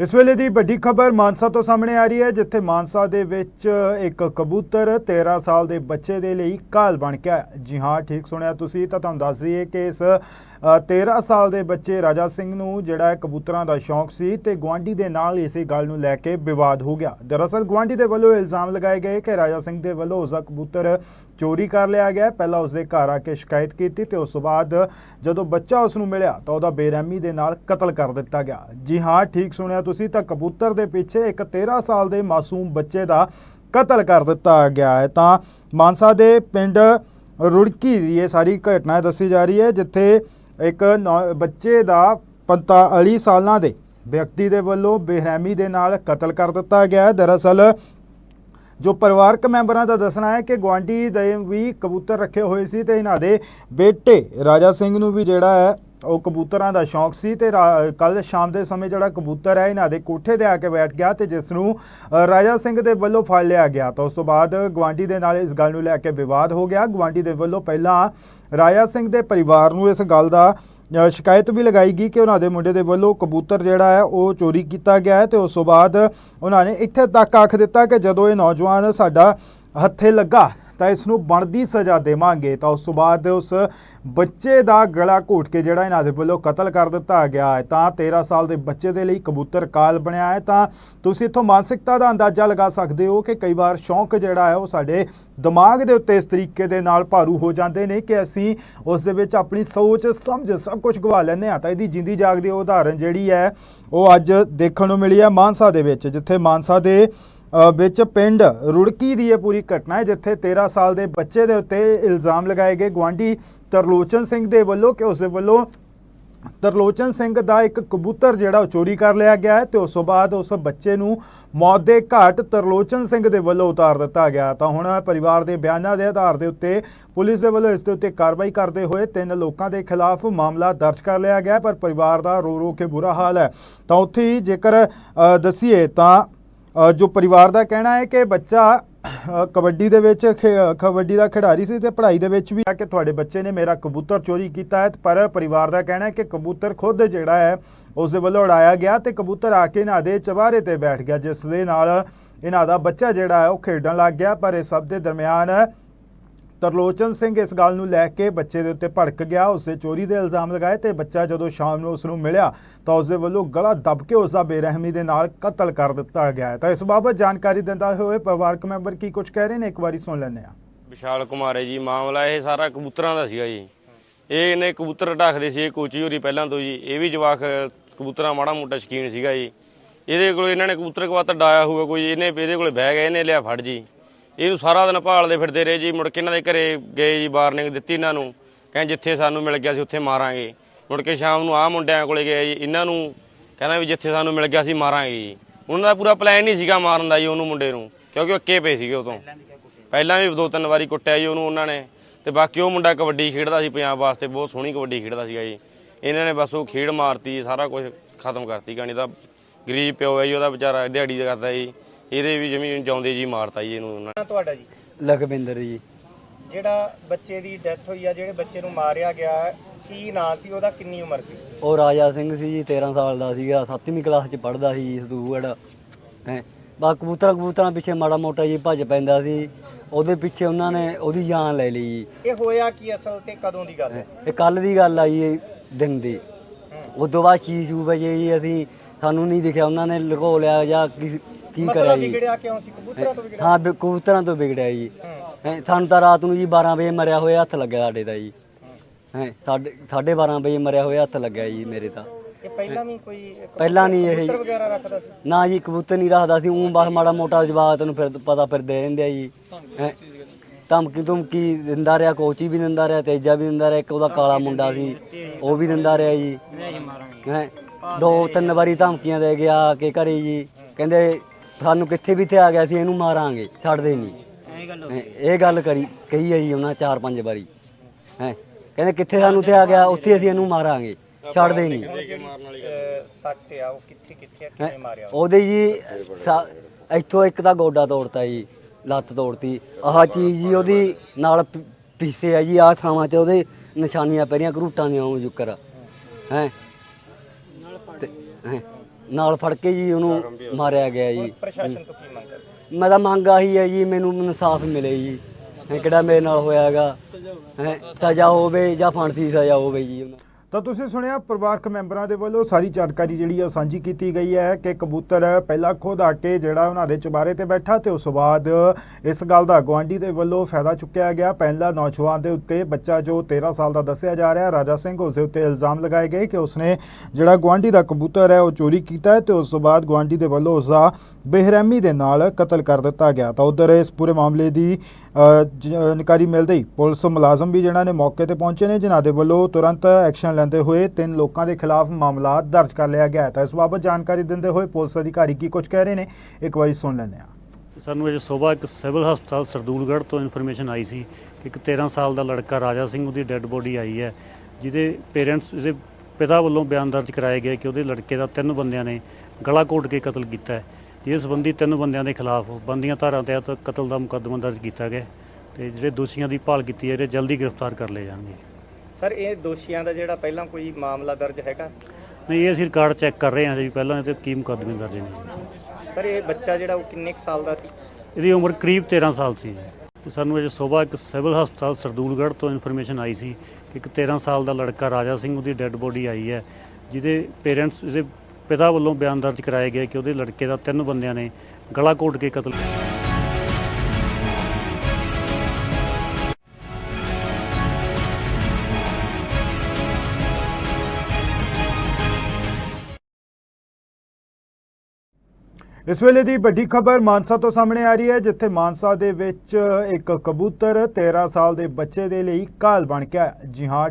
ਇਸ ਵੇਲੇ ਦੀ ਵੱਡੀ ਖਬਰ ਮਾਨਸਾ ਤੋਂ ਸਾਹਮਣੇ ਆ ਰਹੀ ਹੈ, ਜਿੱਥੇ ਮਾਨਸਾ ਦੇ ਵਿੱਚ ਇੱਕ ਕਬੂਤਰ 13 ਸਾਲ ਦੇ ਬੱਚੇ ਦੇ ਲਈ ਘਾਲ ਬਣ ਗਿਆ ਜੀ ਹਾਂ, ਠੀਕ ਸੁਣਿਆ ਤੁਸੀਂ, ਤਾਂ ਤੁਹਾਨੂੰ ਦੱਸ ਦਈਏ ਕਿ ਇਸ 13 ਸਾਲ ਦੇ ਬੱਚੇ ਰਾਜਾ ਸਿੰਘ ਨੂੰ ਜਿਹੜਾ ਕਬੂਤਰਾਂ ਦਾ ਸ਼ੌਂਕ ਸੀ ਤੇ ਗਵਾਂਢੀ ਦੇ ਨਾਲ ਇਸੇ ਗੱਲ ਨੂੰ ਲੈ ਕੇ ਵਿਵਾਦ ਹੋ ਗਿਆ। ਦਰਅਸਲ ਗਵਾਂਢੀ ਦੇ ਵੱਲੋਂ ਇਲਜ਼ਾਮ ਲਗਾਏ ਗਏ ਕਿ ਰਾਜਾ ਸਿੰਘ ਦੇ ਵੱਲੋਂ ਉਸ ਦਾ ਕਬੂਤਰ ਚੋਰੀ ਕਰ ਲਿਆ ਗਿਆ। ਪਹਿਲਾਂ ਉਸ ਦੇ ਘਰ ਆ ਕੇ ਸ਼ਿਕਾਇਤ ਕੀਤੀ ਤੇ ਉਸ ਤੋਂ ਬਾਅਦ ਜਦੋਂ ਬੱਚਾ ਉਸ ਨੂੰ ਮਿਲਿਆ ਤਾਂ ਉਹਦਾ ਬੇਰਹਿਮੀ ਦੇ ਨਾਲ ਕਤਲ ਕਰ ਦਿੱਤਾ ਗਿਆ। ਜੀ ਹਾਂ, ਠੀਕ ਸੁਣਿਆ ਤੁਸੀਂ, ਤਾਂ ਕਬੂਤਰ ਦੇ ਪਿੱਛੇ ਇੱਕ 13 ਸਾਲ ਦੇ ਮਾਸੂਮ ਬੱਚੇ ਦਾ ਕਤਲ ਕਰ ਦਿੱਤਾ ਗਿਆ ਹੈ। ਤਾਂ ਮਾਨਸਾ ਦੇ ਪਿੰਡ ਰੁੜਕੀ ਦੀ ਇਹ ਸਾਰੀ ਘਟਨਾ ਦੱਸੀ ਜਾ ਰਹੀ ਹੈ, ਜਿੱਥੇ ਇੱਕ ਨੌ- ਬੱਚੇ ਦਾ 45 ਸਾਲਾਂ ਦੇ ਵਿਅਕਤੀ ਦੇ ਵੱਲੋਂ ਬੇਰਹਿਮੀ ਦੇ ਨਾਲ ਕਤਲ ਕਰ ਦਿੱਤਾ ਗਿਆ ਹੈ। ਦਰਅਸਲ ਜੋ ਪਰਿਵਾਰਕ ਮੈਂਬਰਾਂ ਦਾ ਦੱਸਣਾ ਹੈ ਕਿ ਗਵਾਂਢੀ ਦੇ ਵੀ ਕਬੂਤਰ ਰੱਖੇ ਹੋਏ ਸੀ ਤੇ ਇਹਨਾਂ ਦੇ ਬੇਟੇ ਰਾਜਾ ਸਿੰਘ ਨੂੰ ਵੀ ਜਿਹੜਾ ਹੈ ਉਹ ਕਬੂਤਰਾਂ ਦਾ ਸ਼ੌਂਕ ਸੀ ਤੇ ਕੱਲ ਸ਼ਾਮ ਦੇ ਸਮੇਂ ਜਿਹੜਾ ਕਬੂਤਰ ਹੈ, ਇਹਨਾਂ ਦੇ ਕੋਠੇ ਤੇ ਆ ਕੇ ਬੈਠ ਗਿਆ ਤੇ ਜਿਸ ਨੂੰ ਰਾਜਾ ਸਿੰਘ ਦੇ ਵੱਲੋਂ ਫੜ ਲਿਆ ਗਿਆ। ਤਾਂ ਉਸ ਤੋਂ ਬਾਅਦ ਗਵਾਂਢੀ ਦੇ ਨਾਲ ਇਸ ਗੱਲ ਨੂੰ ਲੈ ਕੇ ਵਿਵਾਦ ਹੋ ਗਿਆ। ਗਵਾਂਢੀ ਦੇ ਵੱਲੋਂ ਪਹਿਲਾਂ ਰਾਜਾ ਸਿੰਘ ਦੇ ਪਰਿਵਾਰ ਨੂੰ ਇਸ ਗੱਲ ਦਾ ਸ਼ਿਕਾਇਤ ਵੀ ਲਗਾਈ ਗਈ ਕਿ ਉਹਨਾਂ ਦੇ ਮੁੰਡੇ ਦੇ ਵੱਲੋਂ ਕਬੂਤਰ ਜਿਹੜਾ ਹੈ, ਉਹ ਚੋਰੀ ਕੀਤਾ ਗਿਆ ਹੈ ਤੇ ਉਸ ਤੋਂ ਬਾਅਦ ਉਹਨਾਂ ਨੇ ਇੱਥੇ ਤੱਕ ਆਖ ਦਿੱਤਾ ਕਿ ਜਦੋਂ ਇਹ ਨੌਜਵਾਨ ਸਾਡਾ ਹੱਥੇ ਲੱਗਾ ਤਾਂ ਇਸ ਨੂੰ ਬਣਦੀ ਸਜ਼ਾ ਦੇਵਾਂਗੇ। ਤਾਂ ਉਸ ਤੋਂ ਬਾਅਦ ਉਸ ਬੱਚੇ ਦਾ ਗਲਾ ਘੋਟ ਕੇ ਜਿਹੜਾ ਇਹਨਾਂ ਦੇ ਵੱਲੋਂ ਕਤਲ ਕਰ ਦਿੱਤਾ ਗਿਆ ਹੈ। ਤਾਂ 13 ਸਾਲ ਦੇ ਬੱਚੇ ਦੇ ਲਈ ਕਬੂਤਰ ਕਾਲ ਬਣਿਆ ਹੈ। ਤਾਂ ਤੁਸੀਂ ਇੱਥੋਂ ਮਾਨਸਿਕਤਾ ਦਾ ਅੰਦਾਜ਼ਾ ਲਗਾ ਸਕਦੇ ਹੋ ਕਿ ਕਈ ਵਾਰ ਸ਼ੌਂਕ ਜਿਹੜਾ ਹੈ ਉਹ ਸਾਡੇ ਦਿਮਾਗ ਦੇ ਉੱਤੇ ਇਸ ਤਰੀਕੇ ਦੇ ਨਾਲ ਭਾਰੂ ਹੋ ਜਾਂਦੇ ਨੇ ਕਿ ਅਸੀਂ ਉਸ ਦੇ ਵਿੱਚ ਆਪਣੀ ਸੋਚ, ਸਮਝ ਸਭ ਕੁਝ ਗਵਾ ਲੈਂਦੇ ਹਾਂ। ਤਾਂ ਇਹਦੀ ਜਿੰਦੀ ਜਾਗਦੀ ਉਦਾਹਰਣ ਜਿਹੜੀ ਹੈ ਉਹ ਅੱਜ ਦੇਖਣ ਨੂੰ ਮਿਲੀ ਹੈ ਮਾਨਸਾ ਦੇ ਵਿੱਚ, ਜਿੱਥੇ ਮਾਨਸਾ ਦੇ ਵਿੱਚ ਪਿੰਡ ਰੁੜਕੀ ਦੀ ਇਹ ਪੂਰੀ ਘਟਨਾ ਹੈ ਜਿੱਥੇ 13 ਸਾਲ ਦੇ ਬੱਚੇ ਦੇ ਉੱਤੇ ਇਲਜ਼ਾਮ ਲਗਾਏ ਗਏ। ਗਵਾਂਢੀ ਤਰਲੋਚਨ ਸਿੰਘ ਦੇ ਵੱਲੋਂ ਕਿ ਉਸ ਵੱਲੋਂ ਤਰਲੋਚਨ ਸਿੰਘ ਦਾ ਇੱਕ ਕਬੂਤਰ ਜਿਹੜਾ ਉਹ ਚੋਰੀ ਕਰ ਲਿਆ ਗਿਆ ਹੈ ਤੇ ਉਸ ਤੋਂ ਬਾਅਦ ਉਸ ਬੱਚੇ ਨੂੰ ਮੌਤ ਦੇ ਘਾਟ ਤਰਲੋਚਨ ਸਿੰਘ ਦੇ ਵੱਲੋਂ ਉਤਾਰ ਦਿੱਤਾ ਗਿਆ। ਤਾਂ ਹੁਣ ਪਰਿਵਾਰ ਦੇ ਬਿਆਨਾਂ ਦੇ ਆਧਾਰ ਦੇ ਉੱਤੇ ਪੁਲਿਸ ਦੇ ਵੱਲੋਂ ਇਸ ਦੇ ਉੱਤੇ ਕਾਰਵਾਈ ਕਰਦੇ ਹੋਏ ਤਿੰਨ ਲੋਕਾਂ ਦੇ ਖਿਲਾਫ ਮਾਮਲਾ ਦਰਜ ਕਰ ਲਿਆ ਗਿਆ ਪਰ ਪਰਿਵਾਰ ਦਾ ਰੋ ਰੋ ਕੇ ਬੁਰਾ ਹਾਲ ਹੈ। ਤਾਂ ਉੱਥੇ ਹੀ ਜੇਕਰ ਅ, ਦੱਸੀਏ ਤਾਂ ਜੋ ਪਰਿਵਾਰ ਦਾ ਕਹਿਣਾ ਹੈ ਕਿ ਬੱਚਾ ਕਬੱਡੀ ਦੇ ਵਿੱਚ ਖੇ- ਕਬੱਡੀ ਦਾ ਖਿਡਾਰੀ ਸੀ ਤੇ ਪੜ੍ਹਾਈ ਦੇ ਵਿੱਚ ਵੀ ਆ ਕਿ ਤੁਹਾਡੇ ਬੱਚੇ ਨੇ ਮੇਰਾ ਕਬੂਤਰ ਚੋਰੀ ਕੀਤਾ ਹੈ, ਪਰ ਪਰਿਵਾਰ ਦਾ ਕਹਿਣਾ ਹੈ ਕਿ ਕਬੂਤਰ ਖੁਦ ਜਿਹੜਾ ਹੈ, ਉਸ ਦੇ ਵੱਲੋਂ ਉਡਾਇਆ ਗਿਆ ਤੇ ਕਬੂਤਰ ਆ ਕੇ ਇਹਨਾਂ ਦੇ ਚਵਾਰੇ ਤੇ ਬੈਠ ਗਿਆ, ਜਿਸ ਦੇ ਨਾਲ ਇਹਨਾਂ ਦਾ ਬੱਚਾ ਜਿਹੜਾ ਹੈ ਉਹ ਖੇਡਣ ਲੱਗ ਗਿਆ, ਪਰ ਇਹ ਸਭ ਦੇ ਦਰਮਿਆਨ ਤਰਲੋਚਨ ਸਿੰਘ ਇਸ ਗੱਲ ਨੂੰ ਲੈ ਕੇ ਬੱਚੇ ਦੇ ਉੱਤੇ ਭੜਕ ਗਿਆ। ਉਸ ਦੇ ਚੋਰੀ ਦੇ ਇਲਜ਼ਾਮ ਲਗਾਏ ਤੇ ਬੱਚਾ ਜਦੋਂ ਸ਼ਾਮ ਨੂੰ ਉਸ ਨੂੰ ਮਿਲਿਆ ਤਾਂ ਉਸ ਦੇ ਵੱਲੋਂ ਗਲਾ ਦੱਬ ਕੇ ਉਸ ਦਾ ਬੇਰਹਿਮੀ ਦੇ ਨਾਲ ਕਤਲ ਕਰ ਦਿੱਤਾ ਗਿਆ ਹੈ। ਤਾਂ ਇਸ ਬਾਬਤ ਜਾਣਕਾਰੀ ਦਿੰਦਾ ਹੋਏ ਪਰਿਵਾਰਕ ਮੈਂਬਰ ਕੀ ਕੁਝ ਕਹਿ ਰਹੇ ਨੇ, ਇੱਕ ਵਾਰੀ ਸੁਣ ਲੈਂਦੇ ਹਾਂ। ਵਿਸ਼ਾਲ ਕੁਮਾਰ ਹੈ ਜੀ, ਮਾਮਲਾ ਇਹ ਸਾਰਾ ਕਬੂਤਰਾਂ ਦਾ ਸੀਗਾ ਜੀ। ਇਹ ਇਹਨੇ ਕਬੂਤਰ ਢੱਕਦੇ ਸੀ, ਇਹ ਕੋਚੀ ਹੋਰੀ ਪਹਿਲਾਂ ਤੋਂ ਜੀ। ਇਹ ਵੀ ਜਵਾਕ ਕਬੂਤਰਾਂ ਮਾੜਾ ਮੋਟਾ ਸ਼ਕੀਨ ਸੀਗਾ ਜੀ। ਇਹਦੇ ਕੋਲ ਇਹਨਾਂ ਨੇ ਕਬੂਤਰ ਕਵਾਤਰ ਡਾਇਆ ਹੋਊਗਾ ਕੋਈ, ਇਹਨੇ ਇਹਦੇ ਕੋਲ ਬਹਿ ਗਿਆ ਇਹਨੇ ਲਿਆ ਫੜ ਜੀ। ਇਹਨੂੰ ਸਾਰਾ ਦਿਨ ਭਾਲਦੇ ਫਿਰਦੇ ਰਹੇ ਜੀ ਮੁੜ ਕੇ ਇਹਨਾਂ ਦੇ ਘਰੇ ਗਏ ਜੀ ਵਾਰਨਿੰਗ ਦਿੱਤੀ ਇਹਨਾਂ ਨੂੰ ਕਹਿੰਦੇ ਜਿੱਥੇ ਸਾਨੂੰ ਮਿਲ ਗਿਆ ਸੀ ਉੱਥੇ ਮਾਰਾਂਗੇ। ਮੁੜ ਕੇ ਸ਼ਾਮ ਨੂੰ ਆਹ ਮੁੰਡਿਆਂ ਕੋਲੇ ਗਏ ਜੀ ਇਹਨਾਂ ਨੂੰ ਕਹਿੰਦਾ ਵੀ ਜਿੱਥੇ ਸਾਨੂੰ ਮਿਲ ਗਿਆ ਸੀ ਮਾਰਾਂਗੇ ਜੀ। ਉਹਨਾਂ ਦਾ ਪੂਰਾ ਪਲਾਨ ਨਹੀਂ ਸੀਗਾ ਮਾਰਨ ਦਾ ਜੀ ਉਹਨੂੰ ਮੁੰਡੇ ਨੂੰ ਕਿਉਂਕਿ ਉਹ ਅੱਕੇ ਪਏ ਸੀਗੇ ਉਦੋਂ। ਪਹਿਲਾਂ ਵੀ ਦੋ ਤਿੰਨ ਵਾਰੀ ਕੁੱਟਿਆ ਜੀ ਉਹਨੂੰ ਉਹਨਾਂ ਨੇ ਤੇ ਬਾਕੀ ਉਹ ਮੁੰਡਾ ਕਬੱਡੀ ਖੇਡਦਾ ਸੀ ਪੰਜਾਬ ਵਾਸਤੇ ਬਹੁਤ ਸੋਹਣੀ ਕਬੱਡੀ ਖੇਡਦਾ ਸੀਗਾ ਜੀ। ਇਹਨਾਂ ਨੇ ਬਸ ਉਹ ਖੇਡ ਮਾਰਤੀ ਜੀ, ਸਾਰਾ ਕੁਝ ਖਤਮ ਕਰਤੀ ਕਹਾਣੀ ਤਾਂ ਗਰੀਬ ਪਿਓ ਹੈ ਜੀ ਉਹਦਾ ਵਿਚਾਰਾ ਦਿਹਾੜੀ ਦਾ ਕਰਦਾ ਜੀ। ਇਹਦੇ ਵੀ ਜ਼ਮੀਨ ਜਾਉਂਦੇ ਜੀ ਮਾਰਤਾ ਜੀ ਇਹਨੂੰ ਉਹਨਾਂ ਨੇ। ਤੁਹਾਡਾ ਜੀ? ਲਖਵਿੰਦਰ ਜੀ। ਜਿਹੜਾ ਬੱਚੇ ਦੀ ਡੈਥ ਹੋਈ ਆ ਜਿਹੜੇ ਬੱਚੇ ਨੂੰ ਮਾਰਿਆ ਗਿਆ ਹੈ, ਕੀ ਨਾਂ ਸੀ? ਉਹਦਾ ਕਿੰਨੀ ਉਮਰ ਸੀ? ਉਹ ਰਾਜਾ ਸਿੰਘ ਸੀ ਜੀ 13 ਸਾਲ ਦਾ ਸੀਗਾ। 7ਵੀਂ ਕਲਾਸ ਚ ਪੜ੍ਹਦਾ ਸੀ ਸਦੂਗੜ ਹੈ। ਬਾ ਕਬੂਤਰਾਂ ਕਬੂਤਰਾਂ ਪਿੱਛੇ ਮਾੜਾ ਮੋਟਾ ਜੀ ਭੱਜ ਪੈਂਦਾ ਸੀ। ਉਹਦੇ ਪਿੱਛੇ ਉਹਨਾਂ ਨੇ ਉਹਦੀ ਜਾਨ ਲੈ ਲਈ ਜੀ। ਇਹ ਹੋਇਆ ਕੀ ਅਸਲ ਤੇ? ਕਦੋਂ ਦੀ ਗੱਲ? ਹੈ। ਇਹ ਕੱਲ ਦੀ ਗੱਲ ਆ ਜੀ ਇਹ ਦਿਨ ਦੀ। ਉਦੋਂ ਬਾਅਦ ਛੇ ਛੂ ਵਜੇ ਜੀ ਅਸੀਂ ਸਾਨੂੰ ਨਹੀਂ ਦਿਖਿਆ। ਉਹਨਾਂ ਨੇ ਲੁਕੋ ਲਿਆ ਜਾਂ ਕੀ ਕੀ ਕਰਿਆ ਜੀ? ਵਿਗੜਿਆ ਕਿਉਂ ਸੀ? ਕਬੂਤਰਾਂ ਤੋਂ ਵਿਗੜਿਆ? ਹਾਂ ਬਿ- ਕਬੂਤਰਾਂ ਤੋਂ ਵਿਗੜਿਆ ਜੀ। ਹੂੰ। ਸਾਨੂੰ ਤਾਂ ਰਾਤ ਨੂੰ ਜੀ 12 ਵਜੇ ਮਰਿਆ ਹੋਇਆ ਹੱਥ ਲੱਗਿਆ ਸਾਡੇ ਦਾ ਜੀ। ਹੈ ਸਾਡੇ 12:30 ਵਜੇ ਮਰਿਆ ਹੋਇਆ ਹੱਥ ਲੱਗਿਆ ਜੀ ਮੇਰੇ ਤਾਂ। ਇਹ ਪਹਿਲਾਂ ਵੀ ਕੋਈ ਕਬੂਤਰ- ਪਹਿਲਾਂ ਨਹੀਂ ਇਹ ਕਬੂਤਰ ਵਗੈਰਾ ਰੱਖਦਾ ਸੀ? ਨਾ ਜੀ ਕਬੂਤਰ ਨਹੀਂ ਰੱਖਦਾ ਸੀ ਉਹ ਬਸ ਮਾੜਾ ਮੋਟਾ ਜਵਾਬ ਤੈਨੂੰ ਫਿਰ ਪਤਾ ਫਿਰਦੇ ਰਹਿੰਦੇ ਆ ਜੀ। ਹੈਂ। ਧਮਕੀ ਧਮਕੀ ਦਿੰਦਾ ਰਿਹਾ ਕੋਚੀ ਵੀ ਦਿੰਦਾ ਰਿਹਾ ਤੇਜਾ ਵੀ ਦਿੰਦਾ ਰਿਹਾ ਇੱਕ ਉਹਦਾ ਕਾਲਾ ਮੁੰਡਾ ਸੀ ਉਹ ਵੀ ਦਿੰਦਾ ਰਿਹਾ ਜੀ। ਹੈ ਦੋ ਤਿੰਨ ਵਾਰੀ ਧਮਕੀਆਂ ਦੇ ਗਿਆ ਕਿ ਘਰੇ ਜੀ ਕਹਿੰਦੇ ਸਾਨੂੰ ਕਿੱਥੇ ਵੀ ਇੱਥੇ ਆ ਗਿਆ ਸੀ ਇਹਨੂੰ ਮਾਰਾਂਗੇ ਛੱਡਦੇ ਨਹੀਂ। ਹੈਂ, ਇਹ ਗੱਲ ਕਰੀ ਕਹੀ ਹੈ ਜੀ ਉਹਨਾਂ ਚਾਰ ਪੰਜ ਵਾਰੀ। ਹੈ ਕਹਿੰਦੇ ਕਿੱਥੇ ਸਾਨੂੰ ਇੱਥੇ ਆ ਗਿਆ ਉੱਥੇ ਅਸੀਂ ਇਹਨੂੰ ਮਾਰਾਂਗੇ ਛੱਡਦੇ ਨਹੀਂ। ਅਹ ਸੱਟ ਆ ਉਹ ਕਿੱਥੇ ਕਿੱਥੇ ਆ, ਕਿਵੇਂ ਮਾਰਿਆ ਉਹ? ਉਹਦੇ ਜੀ ਸਾ- ਇੱਥੋਂ ਇੱਕ ਤਾਂ ਗੋਡਾ ਤੋੜਤਾ ਜੀ ਲੱਤ ਤੋੜਤੀ। ਆਹ ਚੀਜ਼ ਜੀ ਉਹਦੀ ਨਾਲ ਪ- ਪੀਸੇ ਆ ਜੀ ਆਹ ਥਾਵਾਂ ਤੇ ਉਹਦੇ ਨਿਸ਼ਾਨੀਆਂ ਪੈਰੀਆਂ ਕਰੂਟਾਂ ਦੀਆਂ ਉਹ ਜੁਕਰ। ਹੈ ਨਾਲ ਫੜ ਕੇ ਜੀ ਉਹਨੂੰ ਮਾਰਿਆ ਗਿਆ ਜੀ। ਪ੍ਰਸ਼ਾਸਨ ਤੋਂ ਕੀ ਮੰਗ ਮੈਂ ਤਾਂ ਮੰਗ ਆਹੀ ਹੈ ਜੀ ਮੈਨੂੰ ਇਨਸਾਫ ਮਿਲੇ ਜੀ। ਇਹ ਕਿਹੜਾ ਮੇਰੇ ਨਾਲ ਹੋਇਆਗਾ। ਹੈ ਸਜ਼ਾ ਹੋਵੇ ਜਾਂ ਫਾਂਸੀ ਦੀ ਸਜ਼ਾ ਹੋਵੇ ਜੀ। ਉਹਨਾਂ ਤਾਂ ਤੁਸੀਂ ਸੁਣਿਆ, ਪਰਿਵਾਰਕ ਮੈਂਬਰਾਂ ਦੇ ਵੱਲੋਂ ਸਾਰੀ ਜਾਣਕਾਰੀ ਜਿਹੜੀ ਆ ਉਹ ਸਾਂਝੀ ਕੀਤੀ ਗਈ ਹੈ ਕਿ ਕਬੂਤਰ ਪਹਿਲਾਂ ਖੁਦ ਆ ਕੇ ਜਿਹੜਾ ਉਹਨਾਂ ਦੇ ਚੁਬਾਰੇ ਤੇ ਬੈਠਾ ਤੇ ਉਸ ਤੋਂ ਬਾਅਦ ਇਸ ਗੱਲ ਦਾ ਗਵਾਂਢੀ ਦੇ ਵੱਲੋਂ ਫਾਇਦਾ ਚੁੱਕਿਆ ਗਿਆ। ਪਹਿਲਾ ਨੌਜਵਾਨ ਦੇ ਉੱਤੇ ਬੱਚਾ ਜੋ 13 ਸਾਲ ਦਾ ਦੱਸਿਆ ਜਾ ਰਿਹਾ, ਰਾਜਾ ਸਿੰਘ ਉਸ ਦੇ ਉੱਤੇ ਇਲਜ਼ਾਮ ਲਗਾਏ ਗਏ ਕਿ ਉਸਨੇ ਜਿਹੜਾ ਗਵਾਂਢੀ ਦਾ ਕਬੂਤਰ ਹੈ ਉਹ ਚੋਰੀ ਕੀਤਾ ਹੈ ਤੇ ਉਸ ਤੋਂ ਬਾਅਦ ਗਵਾਂਢੀ ਦੇ ਵੱਲੋਂ ਉਸ ਦਾ ਬੇਰਹਿਮੀ ਦੇ ਨਾਲ ਕਤਲ ਕਰ ਦਿੱਤਾ ਗਿਆ। ਤਾਂ ਉਧਰ ਇਸ ਪੂਰੇ ਮਾਮਲੇ ਦੀ ਜਾਣਕਾਰੀ ਮਿਲਦੇ ਹੀ ਪੁਲਿਸ ਮੁਲਾਜ਼ਮ ਵੀ ਜਿਹੜਾ ਨੇ ਮੌਕੇ ਤੇ ਪਹੁੰਚੇ ਨੇ, ਜਿਨ੍ਹਾਂ ਦੇ ਵੱਲੋਂ ਤੁਰੰਤ ਐਕਸ਼ਨ ਲੈਂਦੇ ਹੋਏ ਤਿੰਨ ਲੋਕਾਂ ਦੇ ਖਿਲਾਫ ਮਾਮਲਾ ਦਰਜ ਕਰ ਲਿਆ ਗਿਆ ਹੈ। ਤਾਂ ਇਸ ਬਾਬਤ ਜਾਣਕਾਰੀ ਦਿੰਦੇ ਹੋਏ ਪੁਲਿਸ ਅਧਿਕਾਰੀ ਕੀ ਕੁਝ ਕਹਿ ਰਹੇ ਨੇ, ਇੱਕ ਵਾਰੀ ਸੁਣ ਲੈਂਦੇ ਹਾਂ। ਸਾਨੂੰ ਅਜੇ ਸਵੇਰ ਇੱਕ ਸਿਵਲ ਹਸਪਤਾਲ ਸਰਦੂਲਗੜ੍ਹ ਤੋਂ ਇਨਫੋਰਮੇਸ਼ਨ ਆਈ ਸੀ ਕਿ ਇੱਕ 13 ਸਾਲ ਦਾ ਲੜਕਾ ਰਾਜਾ ਸਿੰਘ ਉਹਦੀ ਡੈੱਡ ਬੋਡੀ ਆਈ ਹੈ, ਜਿਹਦੇ ਪੇਰੈਂਟਸ ਇਹਦੇ ਪਿਤਾ ਵੱਲੋਂ ਬਿਆਨ ਦਰਜ ਕਰਾਏ ਗਏ ਕਿ ਉਹਦੇ ਲੜਕੇ ਦਾ ਤਿੰਨ ਬੰਦਿਆਂ ਨੇ ਗਲਾ ਘੋਟ ਕੇ ਕਤਲ ਕੀਤਾ ਹੈ। ਜਿਸ ਸੰਬੰਧੀ ਤਿੰਨ ਬੰਦਿਆਂ ਦੇ ਖਿਲਾਫ ਬੰਦੀਆਂ ਧਾਰਾ ਤਹਿਤ ਕਤਲ ਦਾ ਮੁਕੱਦਮਾ ਦਰਜ ਕੀਤਾ ਗਿਆ ਤੇ ਜਿਹੜੇ ਦੋਸ਼ੀਆਂ ਦੀ ਭਾਲ ਕੀਤੀ ਹੈ ਜਿਹੜੇ ਜਲਦੀ ਗ੍ਰਿਫਤਾਰ ਕਰ ਲਏ ਜਾਣਗੇ। ਸਰ ਇਹ ਦੋਸ਼ੀਆਂ ਦਾ ਜਿਹੜਾ ਪਹਿਲਾਂ ਕੋਈ ਮਾਮਲਾ ਦਰਜ ਹੈਗਾ? ਨਹੀਂ ਇਹ ਅਸੀਂ ਰਿਕਾਰਡ ਚੈੱਕ ਕਰ ਰਹੇ ਹਾਂ ਜੀ ਪਹਿਲਾਂ ਇਹ ਤੇ ਕੀ ਮੁਕੱਦਮੇ ਦਰਜ ਨੇ। ਸਰ ਇਹ ਬੱਚਾ ਜਿਹੜਾ ਉਹ ਕਿੰਨੇ ਕੁ ਸਾਲ ਦਾ ਸੀ? ਇਹਦੀ ਉਮਰ ਕਰੀਬ 13 ਸਾਲ ਸੀ ਤੇ ਸਾਨੂੰ ਅਜੇ ਸਵੇਰ ਇੱਕ ਸਿਵਲ ਹਸਪਤਾਲ ਸਰਦੂਲਗੜ੍ਹ ਤੋਂ ਇਨਫੋਰਮੇਸ਼ਨ ਆਈ ਸੀ ਕਿ ਇੱਕ 13 ਸਾਲ ਦਾ ਲੜਕਾ ਰਾਜਾ ਸਿੰਘ ਉਹਦੀ ਡੈੱਡ ਬੋਡੀ ਆਈ ਹੈ ਜਿਹਦੇ ਪੇਰੈਂਟਸ ਇਹਦੇ ਪਿਤਾ ਵੱਲੋਂ ਬਿਆਨ ਦਰਜ ਕਰਾਏ ਗਏ ਕਿ ਉਹਦੇ ਲੜਕੇ ਦਾ ਤਿੰਨ ਬੰਦਿਆਂ ਨੇ ਗਲਾ ਘੋਟ ਕੇ ਕਤਲ ਇਸ ਵੇਲੇ ਦੀ ਵੱਡੀ ਖਬਰ ਮਾਨਸਾ ਤੋਂ ਸਾਹਮਣੇ ਆ ਰਹੀ ਹੈ, ਜਿੱਥੇ ਮਾਨਸਾ ਦੇ ਵਿੱਚ ਇੱਕ ਕਬੂਤਰ 13 ਸਾਲ ਦੇ ਬੱਚੇ ਦੇ ਲਈ ਘਾਲ ਬਣ ਗਿਆ ਹੈ। ਜੀ ਹਾਂ